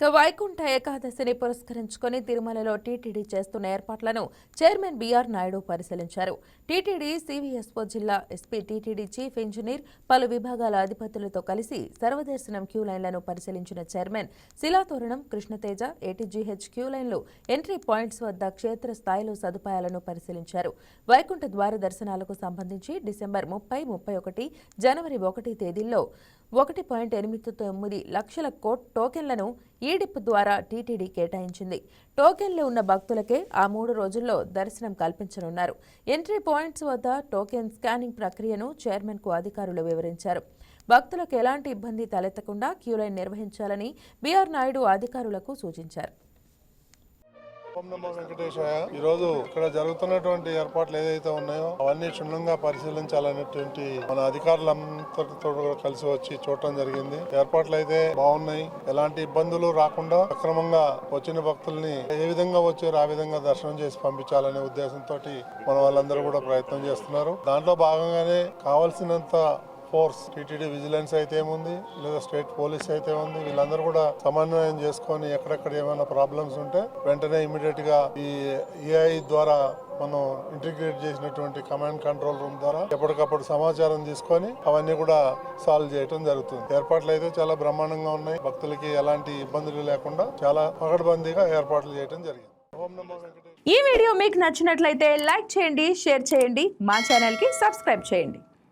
ఇక వైకుంఠ ఏకాదశిని పురస్కరించుకొని తిరుమలలో టీటీడీ చేస్తున్న ఏర్పాట్లను చైర్మన్ బీఆర్ నాయుడు పరిశీలించారు. టీటీడీ సివిఎస్ఓ జిల్లా ఎస్పీ టీటీడీ చీఫ్ ఇంజనీర్ పలు విభాగాల అధిపతులతో కలిసి సర్వదర్శనం క్యూ లైన్లను పరిశీలించిన chairman Silathoranam Krishnateja ATGH queue లైన్లు ఎంట్రీ పాయింట్స్ వద్ద క్షేత్ర స్థాయిలో సదుపాయాలను పరిశీలించారు. వైకుంఠ ద్వార దర్శనాలకు సంబంధించి డిసెంబర్ ముప్పై ముప్పై ఒకటి జనవరి ఒకటి తేదీల్లో ఒకటి పాయింట్ ఎనిమిది తొమ్మిది లక్షల కోట్ టోకెన్లను ఈడిప్ ద్వారా టీటీడీ కేటాయించింది. టోకెన్లు ఉన్న భక్తులకే ఆ మూడు రోజుల్లో దర్శనం కల్పించనున్నారు. ఎంట్రీ పాయింట్స్ వద్ద టోకెన్ స్కానింగ్ ప్రక్రియను చైర్మన్కు అధికారులు వివరించారు. భక్తులకు ఎలాంటి ఇబ్బంది తలెత్తకుండా క్యూలైన్ నిర్వహించాలని బీఆర్ నాయుడు అధికారులకు సూచించారు. ఓం నమో వెంకటేశాయ. ఈ రోజు ఇక్కడ జరుగుతున్నటువంటి ఏర్పాట్లు ఏదైతే ఉన్నాయో అవన్నీ క్షుణ్ణంగా పరిశీలించాలనేటువంటి మన అధికారులందరితో కూడా కలిసి వచ్చి చూడటం జరిగింది. ఏర్పాట్లు అయితే బాగున్నాయి. ఎలాంటి ఇబ్బందులు రాకుండా అక్రమంగా వచ్చిన భక్తుల్ని ఏ విధంగా వచ్చారో ఆ విధంగా దర్శనం చేసి పంపించాలనే ఉద్దేశంతో మన వాళ్ళందరూ కూడా ప్రయత్నం చేస్తున్నారు. దాంట్లో భాగంగానే కావలసినంత ఫోర్స్ టీటీడీ విజిలెన్స్ అయితే ఏముంది? లేదా స్టేట్ పోలీస్ అయితే ఉంది? వీళ్ళందరూ కూడా సమన్వయం చేసుకొని ఎక్కడెక్కడ ఏమైనా ప్రాబ్లమ్స్ ఉంటే వెంటనే ఇమీడియట్గా ఈ ఏఐ ద్వారా మనం ఇంటిగ్రేట్ చేసినటువంటి కమాండ్ కంట్రోల్ రూమ్ ద్వారా ఎప్పటికప్పుడు సమాచారం తీసుకొని అవన్నీ కూడా సాల్వ్ చేయడం జరుగుతుంది. ఏర్పాట్లు అయితే చాలా బ్రహ్మాండంగా ఉన్నాయి. భక్తులకి ఎలాంటి ఇబ్బందులు లేకుండా చాలా పగడబందీగా ఏర్పాట్లు చేయడం జరిగింది. ఈ వీడియో మీకు నచ్చినట్లయితే లైక్ చేయండి షేర్ చేయండి. మా ఛానల్కి సబ్స్క్రైబ్ చేయండి.